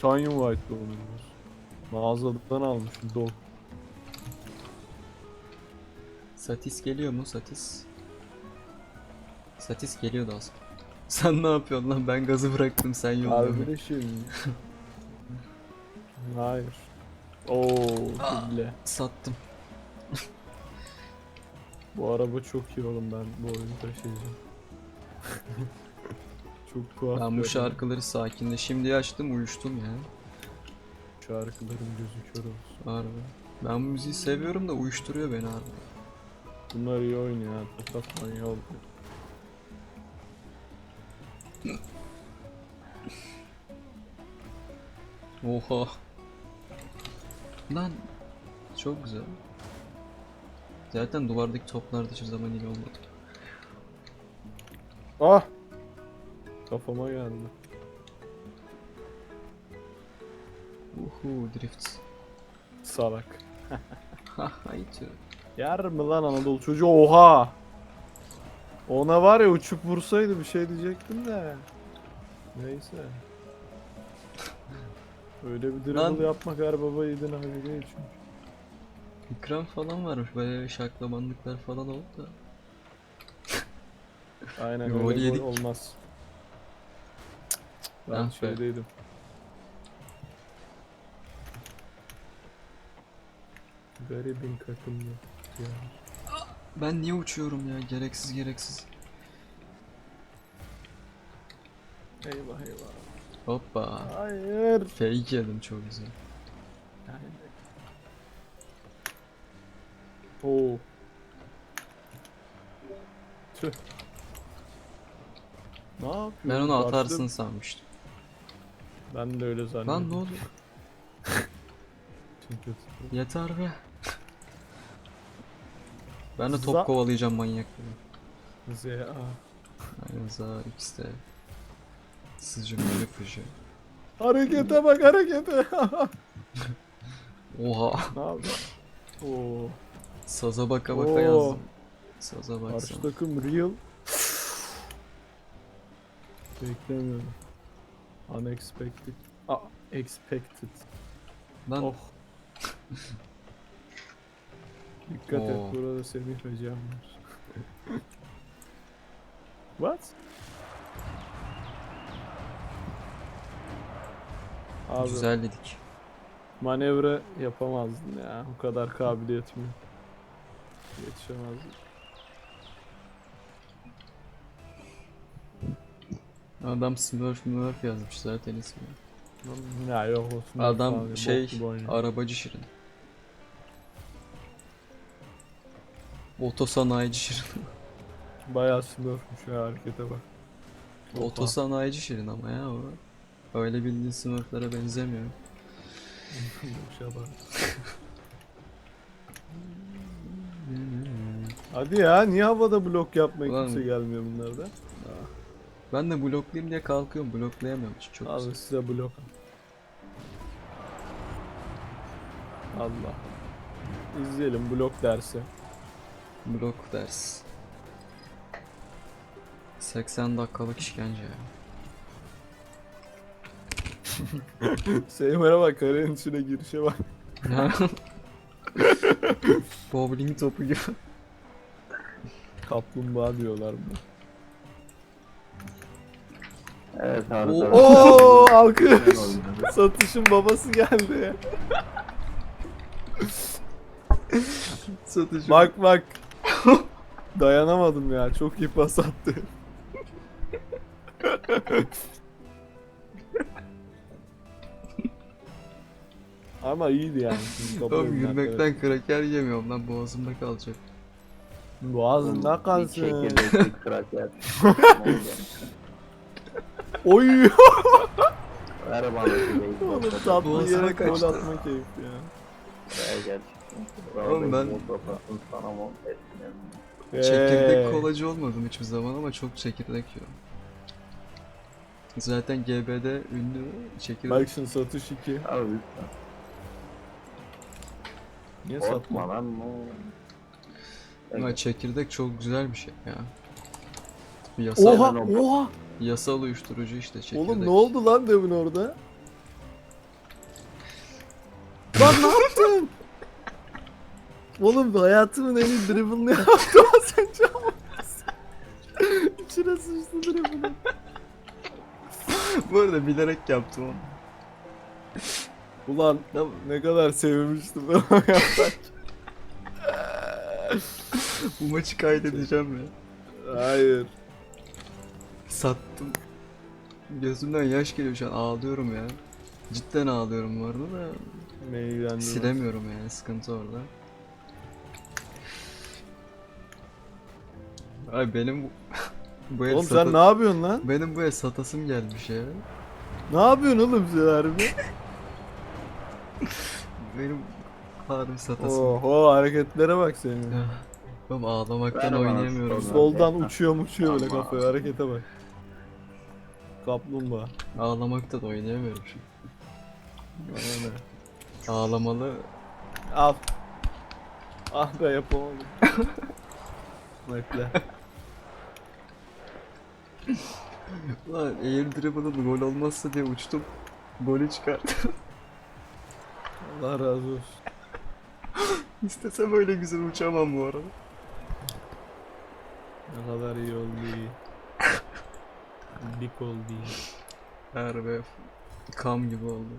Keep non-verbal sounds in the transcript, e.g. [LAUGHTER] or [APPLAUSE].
Titanium White onu Mağazadan almışım dol. Satis geliyor mu Satis? Satis geliyordu az. [LAUGHS] Sen ne yapıyorsun lan? Ben gazı bıraktım sen yolluyorsun. Kardeşim. [LAUGHS] Hayır. Oo, bile. Sattım. Bu araba çok iyi oğlum ben bu oyunu taşıyacağım. [LAUGHS] çok tuhaf. Ben bu şarkıları sakinde şimdi açtım uyuştum ya. Şarkıların gözü kör olsun. Harbi. Ben bu müziği seviyorum da uyuşturuyor beni harbi. Bunlar iyi oynuyor ha. Tokat manyağı oldu. Oha. Lan çok güzel. Zaten duvardaki toplar da hiçbir zaman iyi olmadı. Ah! Kafama geldi. Uhu drift. Salak. [LAUGHS] Ha haydi. Yer mi lan Anadolu çocuğu? Oha! Ona var ya uçup vursaydı bir şey diyecektim de. Neyse. Öyle bir dribble Lan- yapmak her baba yiğidin hali değil çünkü. İkram falan varmış böyle şaklamanlıklar falan oldu da. Aynen Gol öyle yedik. olmaz. Ben Ah şeydeydim. Garibin takımlı. Ya. Ben niye uçuyorum ya gereksiz gereksiz. Eyvah eyvah. Hoppa. Hayır. Fake yedim çok güzel. Oo. Tüh. Ne yapıyorsun? Ben onu atarsın sanmıştım. Ben de öyle zannettim. Lan ne? Çünkü [LAUGHS] Yeter be. Ben de top Za- kovalayacağım manyak gibi. ZA. Aynen za ikisi de. Sıcım böyle fıcı. Harekete bak harekete. [LAUGHS] Oha. ne yapıyorsun? Oo. Saza baka baka Oo. yazdım. Saza Karşı baksana. takım real. Beklemiyorum. Unexpected. Aa, expected. Lan Oh. Dikkat Oo. et burada Semih ve Cihan var. What? Abi güzel dedik. manevra yapamazdın ya. O kadar kabiliyetim yok. Yetişemezdim. Adam Smurf Smurf yazmış zaten ismi. Ya yok olsun. Adam abi, şey arabacı şirin. Otosanayici şirin. [LAUGHS] Bayağı smurfmuş ya harekete bak. Otosanayici şirin ama ya o. Öyle bildiğin Smurf'lara benzemiyor. [LAUGHS] [LAUGHS] Hadi ya niye havada blok yapmaya Ulan- kimse gelmiyor bunlarda? Ben de bloklayayım diye kalkıyorum bloklayamıyorum. Çok Al güzel. size blok. Allah. İzleyelim blok dersi. Blok ders. 80 dakikalık işkence ya. [LAUGHS] Seymer'e bak karenin içine girişe bak. [LAUGHS] Bowling topu gibi. Kaplumbağa diyorlar buna. Evet abi. Oo. [LAUGHS] alkış. Satışın babası geldi. Satıcı. Bak bak. Dayanamadım ya. Çok iyi pas attı. Ama iyiydi yani. [LAUGHS] Oğlum gülmekten kraker yemiyorum lan boğazımda kalacak. Boğazında Bir kalsın. çekirdekli [LAUGHS] kraker. Oy. Ver bana beyzbol Oğlum tatlı Boğazına yere gol kaçtı. atma keyfi ya. Ver gel. Oğlum ben- sana. Çekirdek kolacı olmadım hiçbir zaman ama çok çekirdek yiyorum. Zaten GB'de ünlü çekirdek. Bak şimdi satış 2. Abi lütfen. Niye Korkma satma? lan. Ama çekirdek çok güzel bir şey ya. Yasal, Oha Hemen o- oha. Yasal uyuşturucu işte çekirdek. Oğlum ne oldu lan demin orada? Lan ne yaptın? Oğlum hayatımın en iyi dribble'ını yaptım az önce ama. İçine sıçtı dribble'ı. Bu arada bilerek yaptım onu. Ulan ne kadar sevmiştim ben o. Bu maçı kaydedeceğim ya. Hayır. Sattım. Gözümden yaş geliyor şu an ağlıyorum ya. Cidden ağlıyorum bu arada da Beni silemiyorum yani sıkıntı orada. Ay benim bu- [LAUGHS] bu el Oğlum sata- sen ne yapıyorsun lan? Benim bu el satasım gelmiş ya. Ne yapıyorsun oğlum sen harbi? [LAUGHS] Benim harbi satasım. Oho hareketlere bak senin. Oğlum ağlamaktan Ver bana oynayamıyorum. Soldan uçuyor uçuyor böyle Tamam. kafaya harekete bak. Kaplumbağa. Ağlamakta da oynayamıyorum şu. Aynen. Ağlamalı Al. Ah be yapamadım. [LAUGHS] Bekle. Lan air dribble'ın gol olmazsa diye uçtum. Golü çıkarttım. Allah razı olsun. [LAUGHS] İstesem öyle güzel uçamam bu arada. Ne kadar iyi oldu. Dik oldu. Harbi kam gibi oldu.